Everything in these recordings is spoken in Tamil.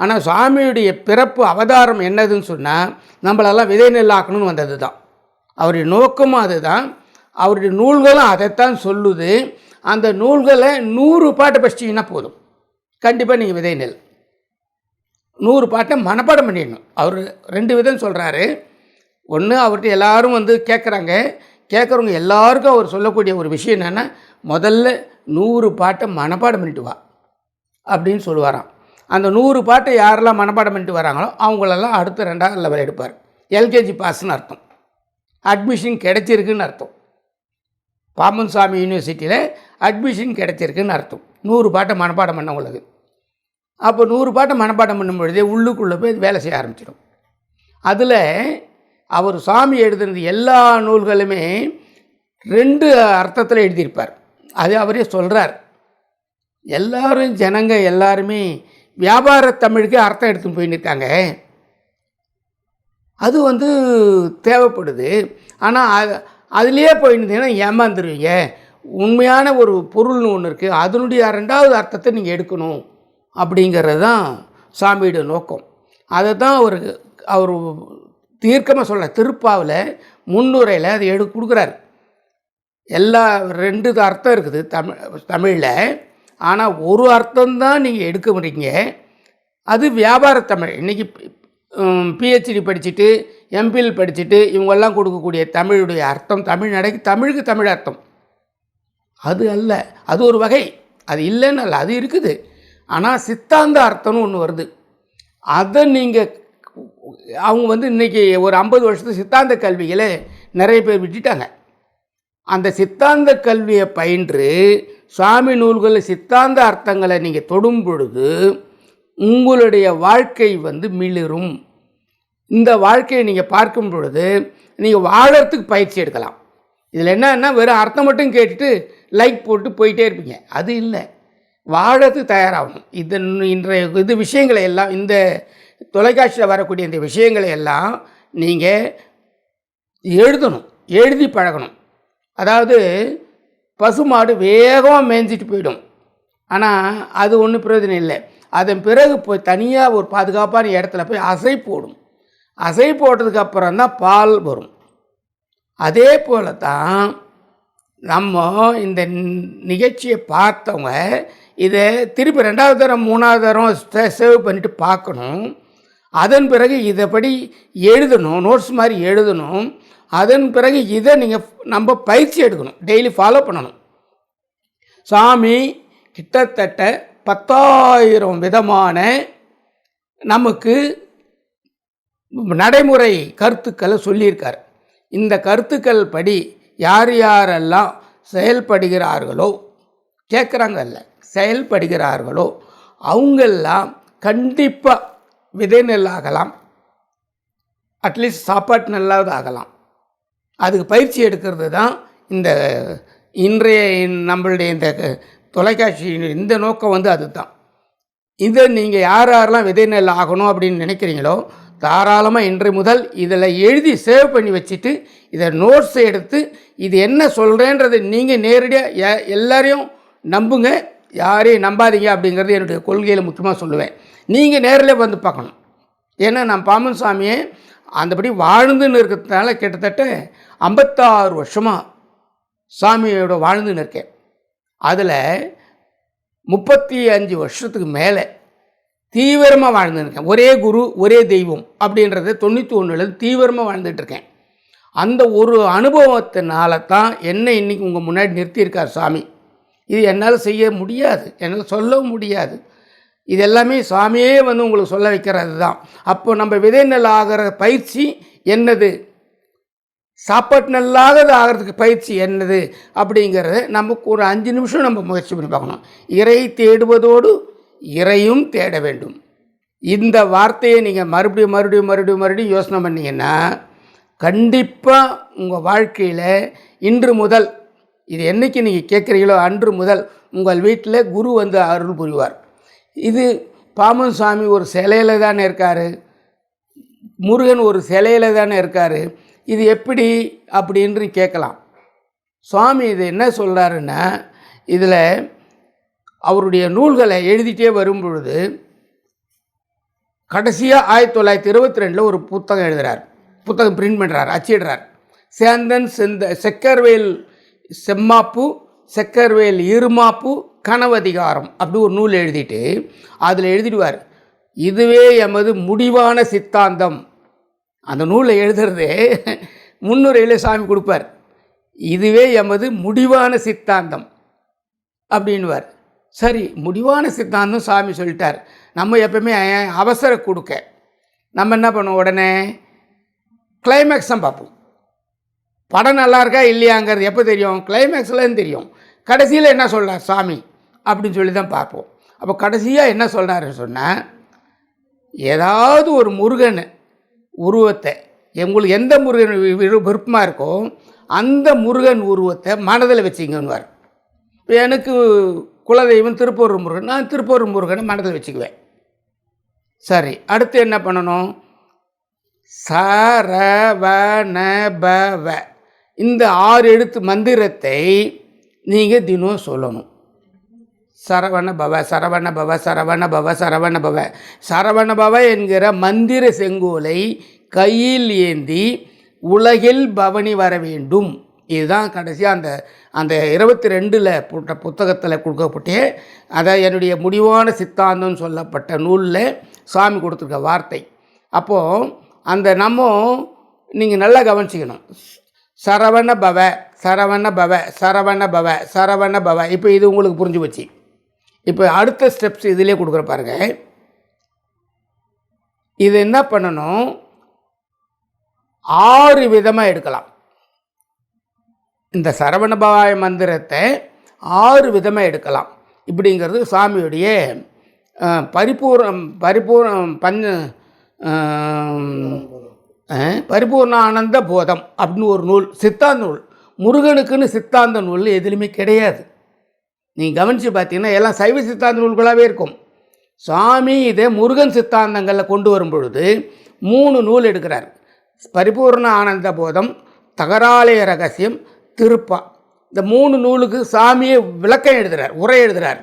ஆனால் சுவாமியுடைய பிறப்பு அவதாரம் என்னதுன்னு சொன்னால் நம்மளெல்லாம் விதை நெல்லாக்கணும்னு வந்தது தான் அவருடைய நோக்கமும் அதுதான். அவருடைய நூல்களும் அதைத்தான் சொல்லுது. அந்த நூல்களை நூறு பாட்டு படிச்சிங்கன்னா போதும். கண்டிப்பாக நீங்கள் விதை நெல் நூறு பாட்டை மனப்பாடம் பண்ணிடணும். அவர் ரெண்டு விதம் சொல்கிறாரு ஒன்று அவர்கிட்ட எல்லாரும் வந்து கேட்குறாங்க கேட்குறவங்க எல்லாருக்கும் அவர் சொல்லக்கூடிய ஒரு விஷயம் என்னென்னா முதல்ல நூறு பாட்டை மனப்பாடம் பண்ணிட்டு வா அப்படின்னு சொல்லுவாராம். அந்த நூறு பாட்டை யாரெல்லாம் மனப்பாடம் பண்ணிட்டு வராங்களோ அவங்களெல்லாம் அடுத்த ரெண்டாவது லெவல் எடுப்பார். எல்கேஜி பாஸ்னு அர்த்தம். அட்மிஷன் கிடைச்சிருக்குன்னு அர்த்தம். பாம்பன் சாமி யூனிவர்சிட்டியில் அட்மிஷன் கிடைச்சிருக்குன்னு அர்த்தம். நூறு பாட்டை மனப்பாடம் பண்ணவங்களுக்கு. அப்போ நூறு பாட்டை மனப்பாடம் பண்ணும் பொழுதே உள்ளுக்குள்ளே போய் வேலை செய்ய ஆரம்பிச்சிடும். அதில் அவர் சாமி எழுதுனது எல்லா நூல்களுமே ரெண்டு அர்த்தத்தில் எழுதியிருப்பார். அது அவரே சொல்கிறார் எல்லாரும் ஜனங்க எல்லாருமே வியாபார தமிழுக்கே அர்த்தம் எடுத்துன்னு போயின்னு இருக்காங்க அது வந்து தேவைப்படுது. ஆனால் அது அதுலேயே போயிருந்தீங்கன்னா ஏமாந்துருவீங்க. உண்மையான ஒரு பொருள்னு ஒன்று இருக்குது அதனுடைய ரெண்டாவது அர்த்தத்தை நீங்கள் எடுக்கணும் அப்படிங்கிறது தான் சாமியோட நோக்கம். அதை தான் அவர் அவர் தீர்க்கமாக சொல்ல திருப்பாவில் முன்னுரையில் அதை எடு கொடுக்குறாரு. எல்லா ரெண்டு அர்த்தம் இருக்குது தமிழ் தமிழில். ஆனால் ஒரு அர்த்தம்தான் நீங்கள் எடுக்க முடியுங்க. அது வியாபார தமிழ். இன்றைக்கி பிஹெச்டி படிச்சுட்டு எம்பில் படிச்சுட்டு இவங்கெல்லாம் கொடுக்கக்கூடிய தமிழுடைய அர்த்தம் தமிழ் நடைக்கு தமிழுக்கு தமிழ் அர்த்தம். அது அல்ல. அது ஒரு வகை. அது இல்லைன்னு அல்ல. அது இருக்குது. ஆனால் சித்தாந்த அர்த்தம்னு ஒன்று வருது. அதை நீங்கள் அவங்க வந்து இன்றைக்கி ஒரு ஐம்பது வருஷத்து சித்தாந்த கல்விகளை நிறைய பேர் விட்டுட்டாங்க. அந்த சித்தாந்த கல்வியை பயின்று சுவாமி நூல்களில் சித்தாந்த அர்த்தங்களை நீங்கள் தொடும் பொழுது உங்களுடைய வாழ்க்கை வந்து மிளிரும். இந்த வாழ்க்கையை நீங்கள் பார்க்கும் பொழுது நீங்கள் வாழறதுக்கு பயிற்சி எடுக்கலாம். இதில் என்னன்னா வெறும் அர்த்தம் மட்டும் கேட்டுட்டு லைக் போட்டு போயிட்டே இருப்பீங்க. அது இல்லை. வாழறதுக்கு தயாராகணும். இது இன்றைய இது விஷயங்களை எல்லாம் இந்த தொலைக்காட்சியில் வரக்கூடிய இந்த விஷயங்களை எல்லாம் நீங்கள் எழுதணும். எழுதி பழகணும். அதாவது பசுமாடு வேகமாக மேய்ஞ்சிட்டு போயிடும். ஆனால் அது ஒன்றும் பிரயோஜனம் இல்லை. அதன் பிறகு போய் தனியாக ஒரு பாதுகாப்பான இடத்துல போய் அசை போடும். அசை போட்டதுக்கு அப்புறம் தான் பால் வரும். அதே போல தான் நம்ம இந்த நிகழ்ச்சியை பார்த்தவங்க இதை திருப்பி ரெண்டாவது தரம் மூணாவது தரம் சேவ் பண்ணிட்டு பார்க்கணும். அதன் பிறகு இதைப்படி எழுதணும் நோட்ஸ் மாதிரி எழுதணும். அதன் பிறகு இதை நீங்கள் நம்ம பயிற்சி எடுக்கணும். டெய்லி ஃபாலோ பண்ணணும். சாமி கிட்டத்தட்ட பத்தாயிரம் விதமான நமக்கு நடைமுறை கருத்துக்களை சொல்லியிருக்கார். இந்த கருத்துக்கள் படி யார் யாரெல்லாம் செயல்படுகிறார்களோ கேட்குறாங்கல்ல செயல்படுகிறார்களோ அவங்கெல்லாம் கண்டிப்பாக விதை நெல்லாகலாம். அட்லீஸ்ட் சாப்பாட்டு நல்லாவது ஆகலாம் அதுக்கு பயிற்சி எடுக்கிறது தான் இந்த இன்றைய நம்மளுடைய இந்த தொலைக்காட்சியின் இந்த நோக்கம் வந்து அதுதான். இதை நீங்கள் யார் யாரெல்லாம் விதை நெல் ஆகணும் அப்படின்னு நினைக்கிறீங்களோ தாராளமாக இன்று முதல் இதில் எழுதி சேவ் பண்ணி வச்சுட்டு இதை நோட்ஸ் எடுத்து இது என்ன சொல்கிறேன்றது நீங்கள் நேரடியாக எ எல்லாரையும் நம்புங்க. யாரையும் நம்பாதீங்க அப்படிங்கிறது என்னுடைய கொள்கையில் முக்கியமாக சொல்லுவேன். நீங்கள் நேரில் வந்து பார்க்கணும். ஏன்னா நான் பாமன் சாமியை அந்தபடி வாழ்ந்துன்னு இருக்கிறதுனால கிட்டத்தட்ட ஐம்பத்தாறு வருஷமாக சாமியோட வாழ்ந்துன்னு இருக்கேன் அதில் முப்பத்தி அஞ்சு வருஷத்துக்கு மேலே தீவிரமாக வாழ்ந்துருக்கேன் ஒரே குரு ஒரே தெய்வம் அப்படின்றத தொண்ணூற்றி ஒன்றுலேருந்து தீவிரமாக வாழ்ந்துட்டுருக்கேன் அந்த ஒரு அனுபவத்தினால தான் என்னை இன்றைக்கி உங்கள் முன்னாடி நிறுத்தியிருக்கார் சாமி. இது என்னால் செய்ய முடியாது. என்னால் சொல்லவும் முடியாது. இது எல்லாமே சாமியே வந்து உங்களுக்கு சொல்ல வைக்கிறது தான் அப்போ நம்ம விதை நெல் ஆகிற பயிற்சி என்னது? சாப்பாட்டு நல்லாகது ஆகிறதுக்கு பயிற்சி என்னது? அப்படிங்கிறத நமக்கு ஒரு அஞ்சு நிமிஷம் நம்ம முயற்சி பண்ணி பார்க்கணும். இறை தேடுவதோடு இறையும் தேட வேண்டும். இந்த வார்த்தையை நீங்கள் மறுபடியும் மறுபடியும் மறுபடியும் மறுபடியும் யோசனை பண்ணிங்கன்னா கண்டிப்பாக உங்கள் வாழ்க்கையில் இன்று முதல் இது என்னைக்கு நீங்கள் கேட்குறீங்களோ அன்று முதல் உங்கள் வீட்டில் குரு வந்து அருள் புரிவார். இது பாமன் சாமி ஒரு சிலையில் தானே இருக்கார். முருகன் ஒரு சிலையில் தானே இருக்கார். இது எப்படி அப்படின்னு கேட்கலாம். சுவாமி இது என்ன சொல்கிறாருன்னா இதில் அவருடைய நூல்களை எழுதிட்டே வரும் பொழுது கடைசியாக ஆயிரத்தி தொள்ளாயிரத்தி இருபத்தி ரெண்டில் ஒரு புத்தகம் எழுதுகிறார் புத்தகம் பிரிண்ட் பண்ணுறார் அச்சிடுறார். சேந்தன் செந்த செக்கர்வேல் செம்மாப்பு செக்கர்வேல் இருமாப்பு கனவதிகாரம் அப்படி ஒரு நூல் எழுதிட்டு அதில் எழுதிடுவார் இதுவே எமது முடிவான சித்தாந்தம். அந்த நூலை எழுதுறதே முன்னுரையில் சாமி கொடுப்பார் இதுவே எமது முடிவான சித்தாந்தம். அப்படின்வார் சரி முடிவான சித்தாந்தம் சாமி சொல்லிட்டார். நம்ம எப்பவுமே அவசர கொடுக்க. நம்ம என்ன பண்ணுவோம் உடனே? கிளைமேக்ஸ் தான் பார்ப்போம். படம் நல்லா இருக்கா இல்லையாங்கிறது எப்போ தெரியும்? கிளைமேக்ஸ்லேருந்து தெரியும். கடைசியில் என்ன சொல்கிறார் சாமி? அப்படின்னு சொல்லி தான் பார்ப்போம். அப்போ கடைசியாக என்ன சொல்கிறாருன்னு சொன்னால் ஏதாவது ஒரு முருகன் உருவத்தை உங்களுக்கு எந்த முருகன் விருப்பமாக இருக்கோ அந்த முருகன் உருவத்தை மனதில் வச்சுங்கன்னுவார். இப்போ எனக்கு குலதெய்வம் திருப்பூர் முருகன் நான் திருப்பூர் முருகனை மனதில் வச்சுக்குவேன். சரி அடுத்து என்ன பண்ணணும்? சரவணபவ இந்த ஆறு எழுத்து மந்திரத்தை நீங்கள் தினம் சொல்லணும். சரவண பவ சரவண பவ சரவண பவ சரவண பவ. சரவண பவ என்கிற மந்திர செங்கோலை கையில் ஏந்தி உலகில் பவனி வர வேண்டும். இதுதான் கடைசியாக அந்த அந்த இருபத்தி ரெண்டில் போட்ட புத்தகத்தில் கொடுக்கப்பட்டே அதை என்னுடைய முடிவான சித்தாந்தம் சொல்லப்பட்ட நூலில் சாமி கொடுத்துருக்க வார்த்தை. அப்போது அந்த நம்ம நீங்கள் நல்லா கவனிச்சிக்கணும். சரவண பவ சரவண பவ சரவண பவ சரவண பவ. இப்போ இது உங்களுக்கு புரிஞ்சு போச்சு. இப்போ அடுத்த ஸ்டெப்ஸ் இதிலே கொடுக்குற பாருங்க. இது என்ன பண்ணணும்? ஆறு விதமாக எடுக்கலாம். இந்த சரவண பவாய மந்திரத்தை ஆறு விதமாக எடுக்கலாம். இப்படிங்கிறது சாமியுடைய அஹ், பரிபூர்ணம் பரிபூர்ணம் பஞ்ச பரிபூர்ண ஆனந்த போதம் அப்படின்னு ஒரு நூல் சித்தா நூல். முருகனுக்குன்னு சித்தாந்த நூல் எதுலையுமே கிடையாது. நீங்கள் கவனித்து பார்த்தீங்கன்னா எல்லாம் சைவ சித்தாந்த நூல்களாகவே இருக்கும். சாமி இதை முருகன் சித்தாந்தங்களில் கொண்டு வரும் பொழுது மூணு நூல் எடுக்கிறார். பரிபூர்ண ஆனந்த போதம் தகராலய ரகசியம் திருப்பா. இந்த மூணு நூலுக்கு சாமியே விளக்கம் எழுதுகிறார் உரை எழுதுகிறார்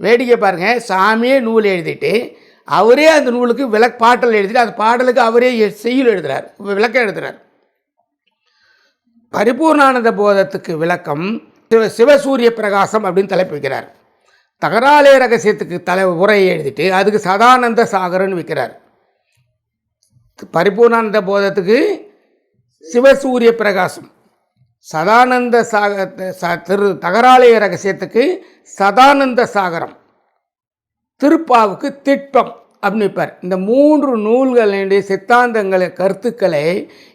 வேடிக்கை பாருங்கள் சாமியே நூல் எழுதிட்டு அவரே அந்த நூலுக்கு விளக் பாட்டல் எழுதிட்டு அந்த பாடலுக்கு அவரே செய்யுள் எழுதுகிறார் விளக்கம் எழுதுகிறார் பரிபூர்ணானந்த போதத்துக்கு விளக்கம் சிவ சிவசூரிய பிரகாசம் அப்படின்னு தலைப்பு வைக்கிறார். தகராலே ரகசியத்துக்கு தலை உரையை எழுதிட்டு அதுக்கு சதானந்த சாகரன்னு வைக்கிறார். பரிபூர்ணானந்த போதத்துக்கு சிவசூரிய பிரகாசம். சதானந்த சாக ச- திரு தகராலய ரகசியத்துக்கு சதானந்த சாகரம். திருப்பாவுக்கு திட்பம். அப்படின்னு வைப்பார் இந்த மூன்று நூல்களுடைய சித்தாந்தங்களை கருத்துக்களை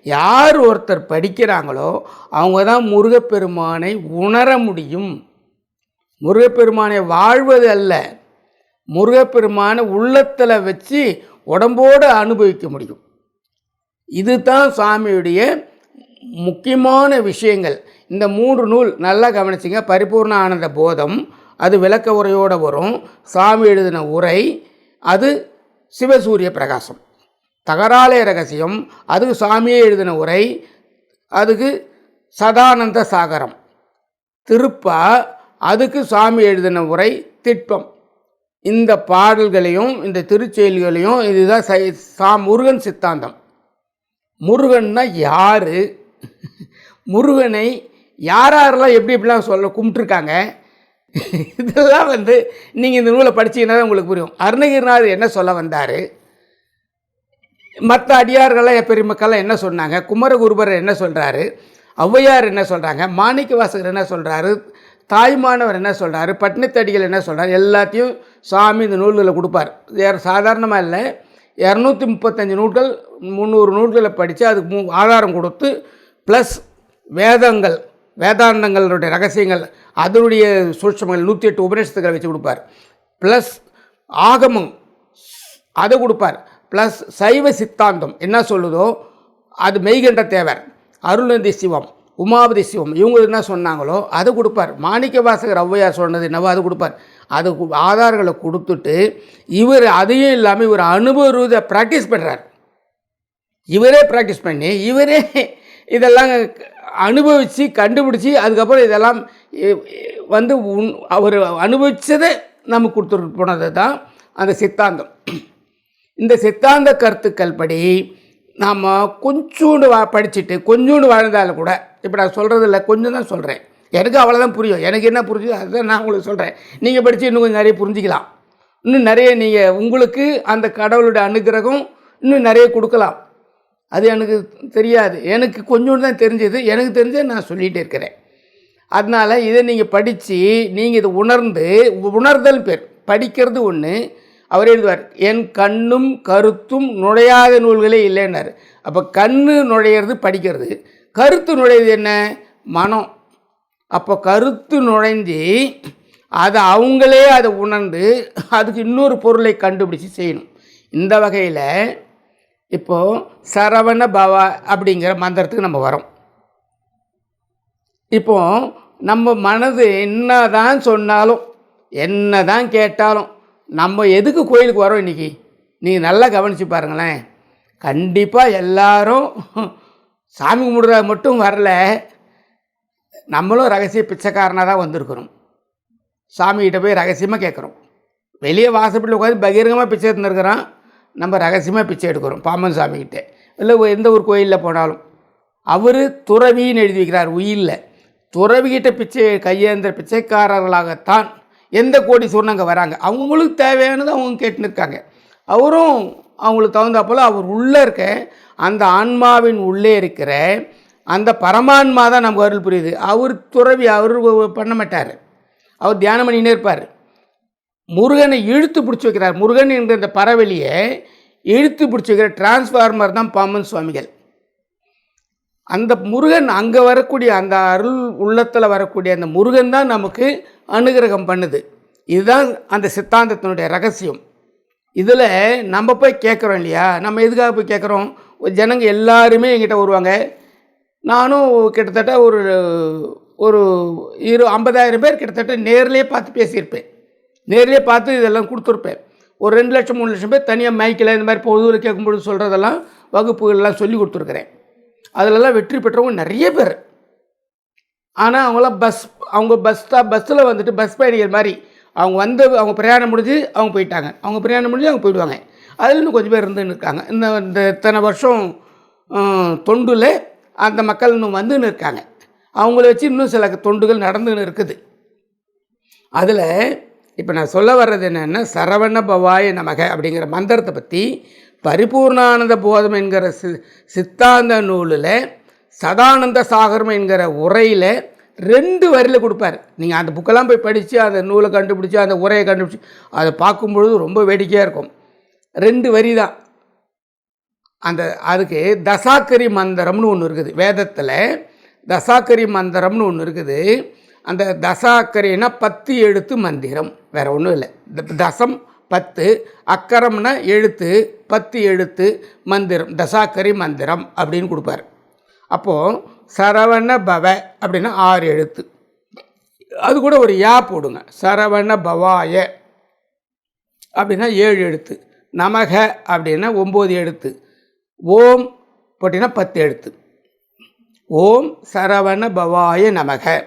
யார் ஒருத்தர் படிக்கிறாங்களோ அவங்க தான் முருகப்பெருமானை உணர முடியும். முருகப்பெருமானை வாழ்வது அல்ல. முருகப்பெருமானை உள்ளத்தில் வச்சு உடம்போடு அனுபவிக்க முடியும். இதுதான் சாமியுடைய முக்கியமான விஷயங்கள். இந்த மூன்று நூல் நல்லா கவனிச்சிங்க. பரிபூர்ண ஆனந்த போதம் அது விளக்க உரையோடு வரும். சாமி எழுதின உரை அது சிவசூரிய பிரகாசம் தகராலய ரகசியம் அதுக்கு சாமியே எழுதின உரை அதுக்கு சதானந்த சாகரம். திருப்பா அதுக்கு சாமி எழுதின உரை திட்பம். இந்த பாடல்களையும் இந்த திருச்செயல்களையும் இதுதான் சை சா முருகன் சித்தாந்தம். முருகன்னா யார்? முருகனை யார் யாரெல்லாம் எப்படி எப்படிலாம் சொல்ல கும்பிட்டுருக்காங்க? இதெல்லாம் வந்து நீங்கள் இந்த நூலை படிச்சீங்கன்னா தான் உங்களுக்கு புரியும். அருணகிரிநாதர் என்ன சொல்ல வந்தார்? மற்ற அடியார்கள்லாம் பெருமக்கள்லாம் என்ன சொன்னாங்க? குமரகுருபர் என்ன சொல்கிறாரு ஔவையார் என்ன சொல்கிறாங்க மாணிக்க வாசகர் என்ன சொல்கிறாரு தாய்மானவர் என்ன சொல்கிறாரு பட்டினத்தடிகள் என்ன சொல்கிறார் எல்லாத்தையும் சாமி இந்த நூல்களை கொடுப்பார். வேறு சாதாரணமாக இல்லை. இரநூத்தி முப்பத்தஞ்சு நூல்கள் முந்நூறு நூல்களை படித்து அதுக்கு மூ ஆதாரம் கொடுத்து ப்ளஸ் வேதங்கள். வேதாந்தங்களுடைய ரகசியங்கள் அதனுடைய சூட்சமங்கள் நூற்றி எட்டு உபநிஷத்துக்களை வச்சு கொடுப்பார். ப்ளஸ் ஆகமம் அதை கொடுப்பார். ப்ளஸ் சைவ சித்தாந்தம் என்ன சொல்லுதோ அது மெய்கண்ட தேவர் அருள்நந்தி சிவம் உமாபதி சிவம் இவங்க என்ன சொன்னாங்களோ அதை கொடுப்பார். மாணிக்க வாசகர் ஔவையார் சொன்னது என்னவோ அது கொடுப்பார். அது ஆதாரங்களை கொடுத்துட்டு இவர் அதையும் இல்லாமல் இவர் அனுபவ ப்ராக்டிஸ் பண்ணுறார் இவரே ப்ராக்டிஸ் பண்ணி இவரே இதெல்லாம் அனுபவித்து கண்டுபிடிச்சி அதுக்கப்புறம் இதெல்லாம் வந்து உன் அவர் அனுபவித்ததை நம்ம கொடுத்துட்டு போனது தான் அந்த சித்தாந்தம். இந்த சித்தாந்த கருத்துக்கள் படி நாம் கொஞ்சோண்டு வா படிச்சுட்டு கொஞ்சோண்டு வாழ்ந்தாலும் கூட இப்போ நான் சொல்கிறது இல்லை கொஞ்சம் தான் சொல்கிறேன் எனக்கு அவ்வளோதான் புரியும். எனக்கு என்ன புரிஞ்சுதோ அதுதான் நான் உங்களுக்கு சொல்கிறேன் நீங்கள் படித்து இன்னும் கொஞ்சம் நிறைய புரிஞ்சிக்கலாம். இன்னும் நிறைய நீங்கள் உங்களுக்கு அந்த கடவுளுடைய அனுகிரகம் இன்னும் நிறைய கொடுக்கலாம். அது எனக்கு தெரியாது. எனக்கு கொஞ்சோண்டு தான் தெரிஞ்சது. எனக்கு தெரிஞ்சதை நான் சொல்லிகிட்டே இருக்கிறேன். அதனால் இதை நீங்கள் படித்து நீங்கள் இதை உணர்ந்து உணர்தல் பேர். படிக்கிறது ஒன்று அவர் எழுதுவார் என் கண்ணும் கருத்தும் நுழையாத நூல்களே இல்லைன்னாரு. அப்போ கண்ணு நுழையிறது படிக்கிறது. கருத்து நுழையிறது என்ன? மனம். அப்போ கருத்து நுழைஞ்சி அதை அவங்களே அதை உணர்ந்து அதுக்கு இன்னொரு பொருளை கண்டுபிடிச்சி செய்யணும். இந்த வகையில் இப்போது சரவண பவா அப்படிங்கிற மந்திரத்துக்கு நம்ம வரோம். இப்போ நம்ம மனது என்ன தான் சொன்னாலும் என்ன தான் கேட்டாலும் நம்ம எதுக்கு கோயிலுக்கு வரோம் இன்றைக்கி நீங்கள் நல்லா கவனித்து பாருங்களேன். கண்டிப்பாக எல்லாரும் சாமி கும்பிடுற மட்டும் வரல. நம்மளும் ரகசிய பிச்சைக்காரனாக தான் வந்திருக்கிறோம். சாமிகிட்ட போய் ரகசியமாக கேட்குறோம் வெளியே வாசப்பட்டு உட்காந்து பகிரங்கமாக பிச்சை எடுத்துருக்குறோம் நம்ம ரகசியமாக பிச்சை எடுக்கிறோம் பாம்பன் சாமிக்கிட்ட இல்லை எந்த ஒரு கோயிலில் போனாலும். அவர் துறவின்னு எழுதி வைக்கிறார் உயிரில் துறவிகிட்ட பிச்சை கையேந்திர பிச்சைக்காரர்களாகத்தான் எந்த கோடீஸ்வரன் அங்கே வராங்க? அவங்களுக்கு தேவையானது அவங்க கேட்டுன்னு இருக்காங்க அவரும் அவங்களுக்கு தகுந்தாப்போல் அவர் உள்ளே இருக்க அந்த ஆன்மாவின் உள்ளே இருக்கிற அந்த பரமான்மா தான் நமக்கு அருள் புரியுது. அவர் துறவி அவர் பண்ண மாட்டார். அவர் தியானம் பண்ணினே இருப்பார். முருகனை இழுத்து பிடிச்சி வைக்கிறார். முருகன் என்ற இந்த பறவெளியை இழுத்து பிடிச்சி வைக்கிற டிரான்ஸ்ஃபார்மர் தான் பாம்பன் சுவாமிகள். அந்த முருகன் அங்கே வரக்கூடிய அந்த அருள் உள்ளத்தில் வரக்கூடிய அந்த முருகன் தான் நமக்கு அனுகிரகம் பண்ணுது. இதுதான் அந்த சித்தாந்தத்தினுடைய ரகசியம். இதில் நம்ம போய் கேட்குறோம் இல்லையா? நம்ம எதுக்காக போய் கேட்குறோம்? ஜனங்க எல்லாருமே எங்கிட்ட வருவாங்க. நானும் கிட்டத்தட்ட ஒரு ஒரு இரு ஐம்பதாயிரம் பேர் கிட்டத்தட்ட நேர்லேயே பார்த்து பேசியிருப்பேன். நேரிலே பார்த்து இதெல்லாம் கொடுத்துருப்பேன். ஒரு ரெண்டு லட்சம் மூணு லட்சம் பேர் தனியாக மைக்கில் இந்த மாதிரி பொதுவில் கேட்கும்பொழுது சொல்கிறதெல்லாம் வகுப்புகள்லாம் சொல்லி கொடுத்துருக்குறேன். அதிலெல்லாம் வெற்றி பெற்றவங்க நிறைய பேர். ஆனால் அவங்களாம் பஸ் அவங்க பஸ் தான் பஸ்ஸில் வந்துட்டு பஸ் பயணிகள் மாதிரி அவங்க வந்து அவங்க பிரயாணம் முடிஞ்சு அவங்க போயிட்டாங்க. அவங்க பிரயாணம் முடிஞ்சு அவங்க போயிடுவாங்க. அதில் இன்னும் கொஞ்சம் பேர் இருந்துன்னு இருக்காங்க. இந்த இந்த இத்தனை வருஷம் தொண்டில் அந்த மக்கள் இன்னும் வந்துன்னு இருக்காங்க. அவங்கள வச்சு இன்னும் சில தொண்டுகள் நடந்துன்னு இருக்குது. அதில் இப்போ நான் சொல்ல வர்றது என்னென்னா சரவண பவாய நமக அப்படிங்கிற மந்திரத்தை பற்றி பரிபூர்ணானந்த போதம் என்கிற சி சித்தாந்த நூலில் சதானந்த சாகரம் என்கிற உரையில் ரெண்டு வரியில் கொடுப்பார். நீங்கள் அந்த புக்கெல்லாம் போய் படித்து அந்த நூலை கண்டுபிடிச்சி அந்த உரையை கண்டுபிடிச்சி அதை பார்க்கும்பொழுது ரொம்ப வேடிக்கையாக இருக்கும். ரெண்டு வரி தான். அந்த அதுக்கு தசாக்கரி மந்திரம்னு ஒன்று இருக்குது. வேதத்தில் தசாக்கரி மந்திரம்னு ஒன்று இருக்குது. அந்த தசாக்கரினா பத்து எழுத்து மந்திரம். வேறு ஒன்றும் இல்லை. தசம் பத்து அக்கரம்னா எழுத்து பத்து எழுத்து மந்திரம் தசாக்கரி மந்திரம் அப்படின்னு கொடுப்பார். அப்போது சரவண பவ அப்படின்னா ஆறு எழுத்து. அது கூட ஒரு யா போடுங்க. சரவண பவாய அப்படின்னா ஏழு எழுத்து. நமக அப்படின்னா ஒம்பது எழுத்து. ஓம் போட்டிங்கன்னா பத்து எழுத்து. ஓம் சரவண பவாய நமக.